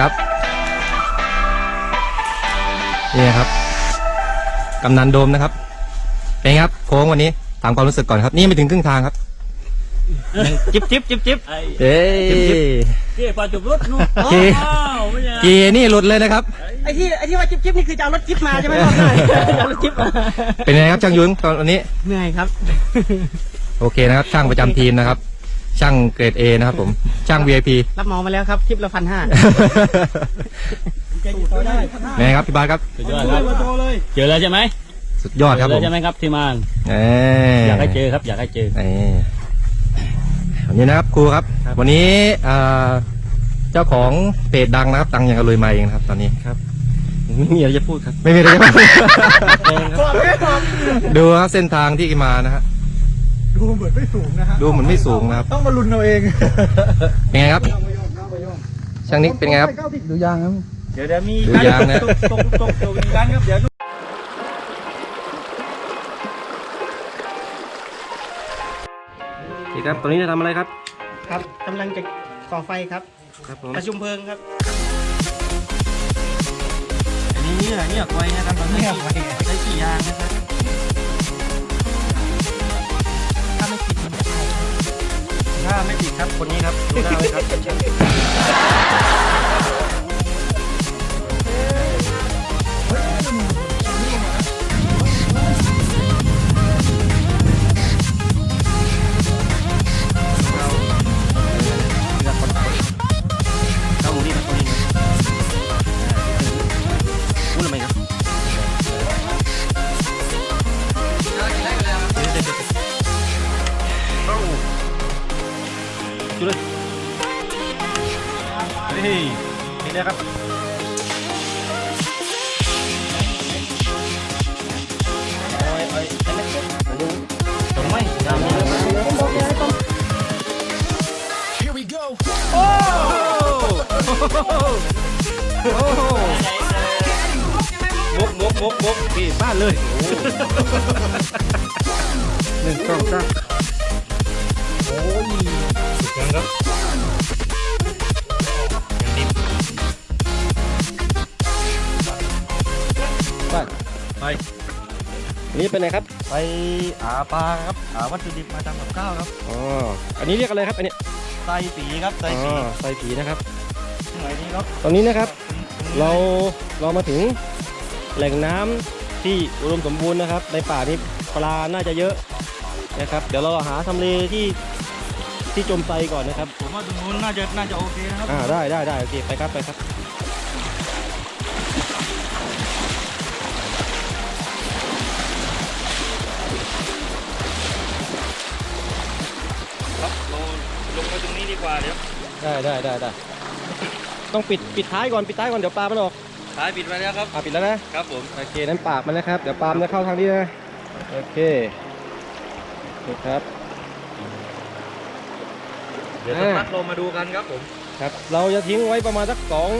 ครับครับดีครับนี่ครับกำนันโดมนะครับเป็นไงครับโค้งวันนี้ถามความรู้สึกก่อนครับ นี่ไม่ถึงครึ่งทางครับจิบจิบจิบจิบเอ้ยเกี่ยปลาจุบรถนู่นเกี่ยอ้าวไม่ใช่กีนี่หลุดเลยนะครับไอ้ที่ไอ้ที่ว่าจิ๊บจิ๊บนี่คือจะเอารถจิ๊บมาใช่ไหมครับจะเอารถจิ๊บมาเป็นไงครับช่างยุ้งตอนวันนี้เหนื่อยครับ โอเคนะครับช่างประจำทีมนะครับ ช่างเกรด A นะครับผม ช่าง VIP รับเหมามาแล้วครับทิปละพันห้าไงครับพี่บาสครับ สุดยอดครับเจอแล้วใช่ไหมสุดยอดครับเจอผแล้วมใช่ไหมครับที่มานเอ้ยอยากให้เจอครับ อยากให้เจอนี่วันนี้นะครับครูครับวันนี้อ่าเจ้าของเพจดังนะครับดังอย่างกระลุยมาเองนะครับ ตอนนี้ครับไม่มีอะไรจะพูดครับ ไม่มีอะไรจะพูดดูครับเส้นทางที่มานะฮะ ดูเหมือนไม่สูงนะฮะดูเหมือนไม่สูงนะครับ ต้องมาลุ้นเอาเองเป็นไงครับช่างนิกเป็นไงครับ ดูยางครับเดี๋ยวเดี๋ยวมีดูยางนะ ตกตกตกตกกันครับเดี๋ยวดีครับตอนนี้จะทำอะไรครับ ครับกำลังจะก่อไฟครับ ครับผมประชุมเพลิงครับ อันนี้เนี่ยเนี่ยไว้นะครับตอนนี้ใช้กี่ยางนะครับ ถ้าไม่ผิดครับคนนี้ครับดูได้ไหมครับ ดเลยเฮ้ยนี่นะครับโอ้ยโอ้ยเล็กๆดูตรงไหมยาวนี้มุกมุกมุกมุกที่บ้านเลยหนึ่งสองสามโอ้ยสุด ยอดครับยังดิบไปไปนี่เป็นไงครับไปหาปลาครับหาวัตถุดิบมาทำกับข้าวครับอ๋ออันนี้เรียกอะไรครับอันนี้ไส้ปีครับไส้ปีอ๋อไส้ผีนะครับสมัยนี้ครับตอนนี้นะครับ เราเรามาถึงแหล่งน้ำที่อุดมสมบูรณ์นะครับ ในป่านี้ปลาน่าจะเยอะนะครับ เดี๋ยวเราหาทำเลที่ ที่จมไซก่อนนะครับ ผมว่าตรงนู้นน่าจะน่าจะโอเคนะครับ อ่าได้ได้ได้โอเคไปครับไปครับ ครับเราลงไปตรงนี้ดีกว่าเดี๋ยวได้ได้ได้ได้ต้องปิดปิดท้ายก่อนปิดท้ายก่อนเดี๋ยวปลามันออกท้ายปิดไปแล้วครับ อ่าปิดแล้วนะ ครับผม โอเคนั้นปากมันนะครับ เดี๋ยวปลามันจะเข้าทางนี้นะ โอเคนี่ครับ เดี๋ยวสักพักเรามาดูกันครับผมครับเราจะทิ้งไว้ประมาณสักสอง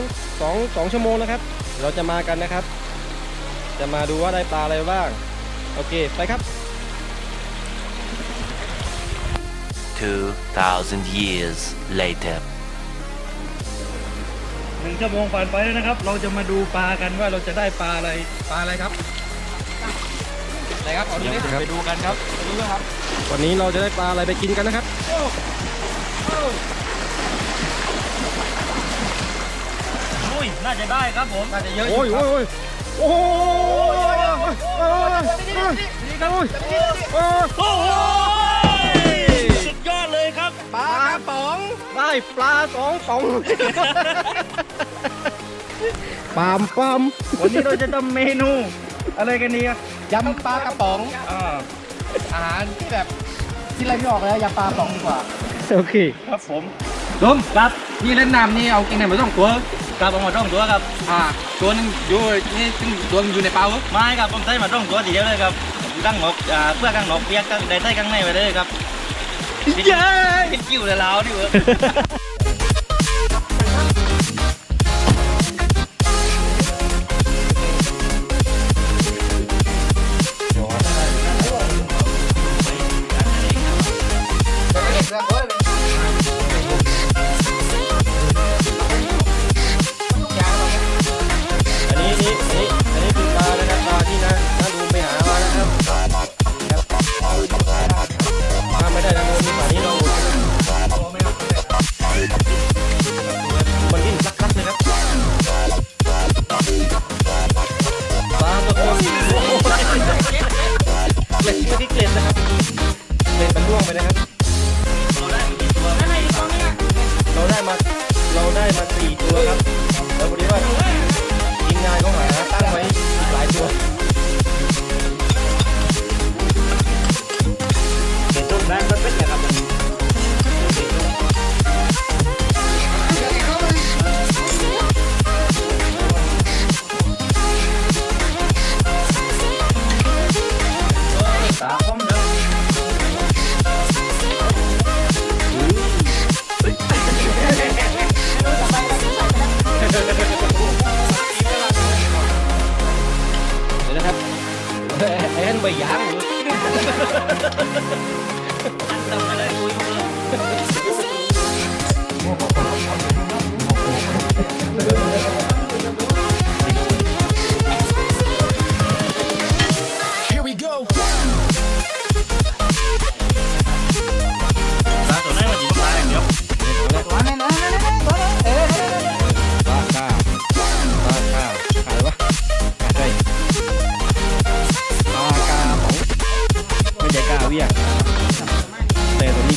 สองสองชั่วโมงนะครับ เราจะมากันนะครับ จะมาดูว่าได้ปลาอะไรบ้าง โอเคไปครับ 2,000 years later. หนึ่งชั่วโมงผ่านไปแล้วนะครับ เราจะมาดูปลากันว่าเราจะได้ปลาอะไรปลาอะไรครับไหนครับเอาดูเดี๋ยวดิไปดูกันครับไปดูกันครับ วันนี้เราจะได้ปลาอะไรไปกินกันนะครับ อุ้ยน่าจะได้ครับผมน่าจะเยอะโอ้ยโอ้ยโอ้ยโอ้ยโอ้ยโอ้ยโอ้โหสุดยอดเลยครับ ปลากระป๋องได้ปลาสองป๋องปามปามวันนี้เราจะทำเมนู อะไรกันดีครับยำปลากระป๋องอ่าอาหารที่แบบที่ไรไม่ออกแล้วยำปลากระป๋องดีกว่า โอเค ครับผมดมครับนี่เล่นน้ำนี่เอากินไหนมาต้องตัวกลับออกมาต้องตัวครับอ่าตัวนึงอยู่นี่ซึ่งตัวนึงอยู่ในเปล่าไม้ครับผมใช้มาต้องตัวทีเดียวเลยครับกั้งหนกอ่าเพื่อกั้งหนกเปียกกั้งได้ใส่กั้งในไปเลยครับเย้เป็นกิ้วเลยแล้วนี่เว้ย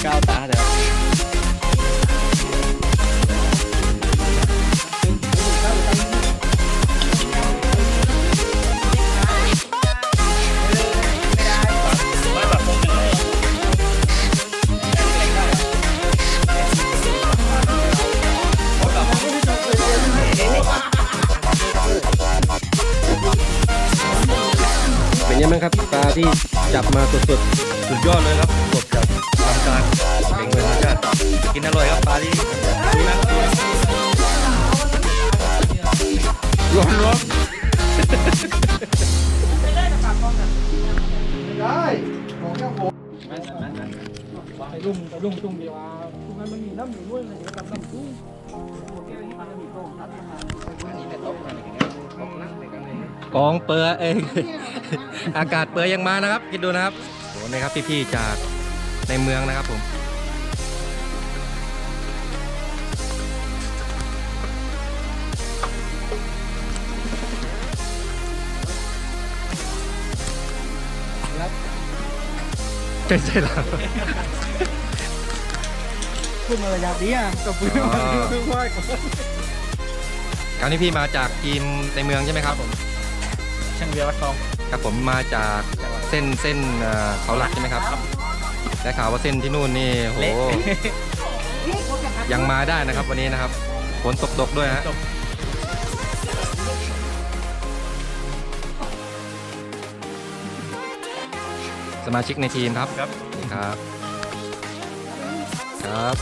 ก้าวตาเดี๋ยวเป็นยังไงครับปลาที่จับมาสดๆ สุดยอดเลยครับสดจากทางการ เก่งเลยชาติกินอร่อยครับปลาที่ดูนะดูนะร้อนร้อนได้ของแค่ผมไปลุ่มไปลุ่มตุ้งเดียวตรงนั้นมันมีน้ำอยู่ด้วยเลยกับน้ำตุ้งโอเคมันมีนัดมาอันนี้เป็นโต๊ะอะไรอย่างเงี้ยโต๊ะนั่งในกันเลยๆกองเปลือเอง อากาศเปลือยังมานะครับ คิดดูนะครับโหนี่ครับพี่ๆจากในเมืองนะครับผม ใช่ใช่แล้วพูดมาระยะนี้อะกับปืนอ๋อมันไหวก่อนคราวนี้พี่มาจากทีมในเมืองใช่ไหมครับผมช่างเบียร์วัดทองครับผมมาจากเส้นเส้นเอ่อเขาหลักใช่ไหมครับได้ข่าวว่าเส้นที่นู่นนี่โหยังมาได้นะครับ วันนี้นะครับฝนตกดกด้วยฮะ สมาชิกในทีมครับครับนี่ครับ ครับ